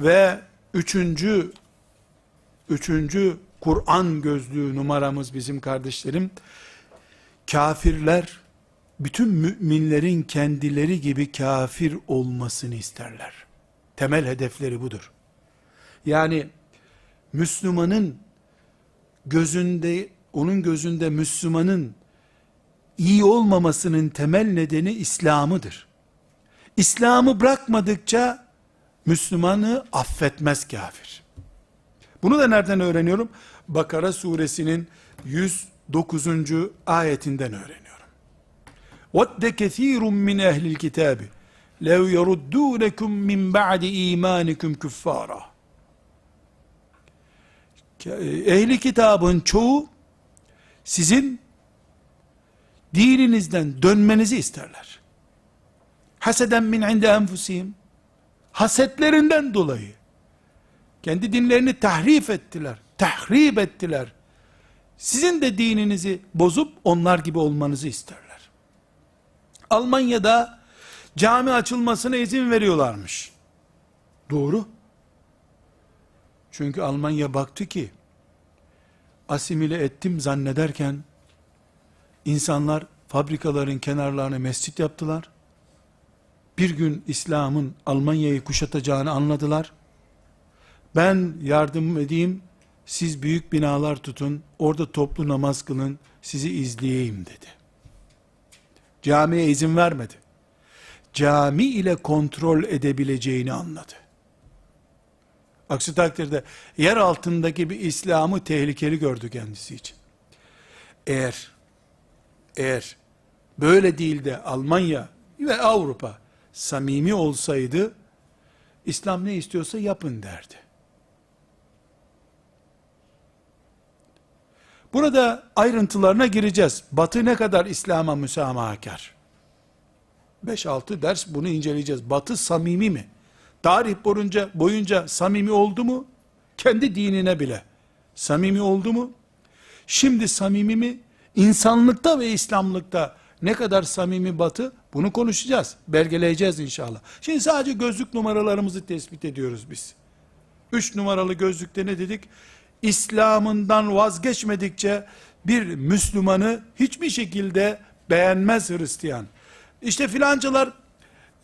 Ve üçüncü, üçüncü Kur'an gözlüğü numaramız bizim kardeşlerim. Kafirler, bütün müminlerin kendileri gibi kafir olmasını isterler. Temel hedefleri budur. Yani Müslümanın gözünde, onun gözünde Müslümanın iyi olmamasının temel nedeni İslam'ıdır. İslam'ı bırakmadıkça Müslümanı affetmez kafir. Bunu da nereden öğreniyorum? Bakara suresinin 109. ayetinden öğreniyorum. وَدَّ كَثِيرٌ مِّنْ اَهْلِ الْكِتَابِ لَوْ يَرُدُّونَكُمْ مِنْ بَعْدِ اِيمَانِكُمْ كُفَّارًا Ehli kitabın çoğu sizin dininizden dönmenizi isterler. Haseden min inde enfusihim. Hasetlerinden dolayı. Kendi dinlerini tahrif ettiler. Tahrip ettiler. Sizin de dininizi bozup onlar gibi olmanızı isterler. Almanya'da cami açılmasına izin veriyorlarmış. Doğru. Çünkü Almanya baktı ki asimile ettim zannederken insanlar fabrikaların kenarlarına mescit yaptılar. Bir gün İslam'ın Almanya'yı kuşatacağını anladılar. Ben yardım edeyim, siz büyük binalar tutun, orada toplu namaz kılın, sizi izleyeyim dedi. Camiye izin vermedi. Cami ile kontrol edebileceğini anladı. Aksi takdirde yer altındaki bir İslam'ı tehlikeli gördü kendisi için. Eğer eğer böyle değil de Almanya ve Avrupa samimi olsaydı İslam ne istiyorsa yapın derdi. Burada ayrıntılarına gireceğiz. Batı ne kadar İslam'a müsamahakar? 5-6 ders bunu inceleyeceğiz. Batı samimi mi? Tarih boyunca, boyunca samimi oldu mu? Kendi dinine bile. Samimi oldu mu? Şimdi samimi mi? İnsanlıkta ve İslamlıkta ne kadar samimi batı? Bunu konuşacağız. Belgeleyeceğiz inşallah. Şimdi sadece gözlük numaralarımızı tespit ediyoruz biz. Üç numaralı gözlükte ne dedik? İslam'ından vazgeçmedikçe bir Müslümanı hiçbir şekilde beğenmez Hristiyan. İşte filancalar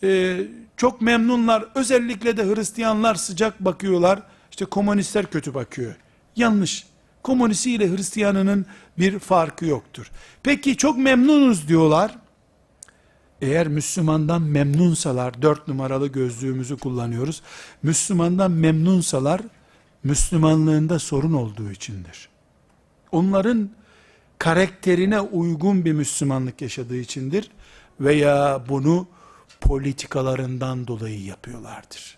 e, çok memnunlar. Özellikle de Hristiyanlar sıcak bakıyorlar. İşte komünistler kötü bakıyor. Yanlış. Komünisi ile Hristiyanının bir farkı yoktur. Peki çok memnunuz diyorlar. Eğer Müslümandan memnunsalar, dört numaralı gözlüğümüzü kullanıyoruz. Müslümandan memnunsalar, Müslümanlığında sorun olduğu içindir. Onların karakterine uygun bir Müslümanlık yaşadığı içindir. Veya bunu politikalarından dolayı yapıyorlardır.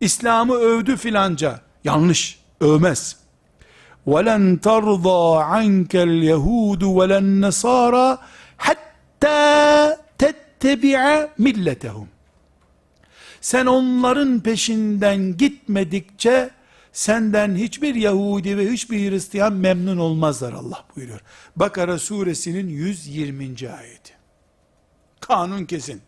İslam'ı övdü filanca. Yanlış. Övmez. وَلَنْ تَرْضَى عَنْكَ الْيَهُودُ وَلَا النَّصَارَى حَتَّى tettebi'e milletehum. Sen onların peşinden gitmedikçe senden hiçbir Yahudi ve hiçbir Hristiyan memnun olmazlar Allah buyuruyor. Bakara suresinin 120. ayeti. Kanun kesin.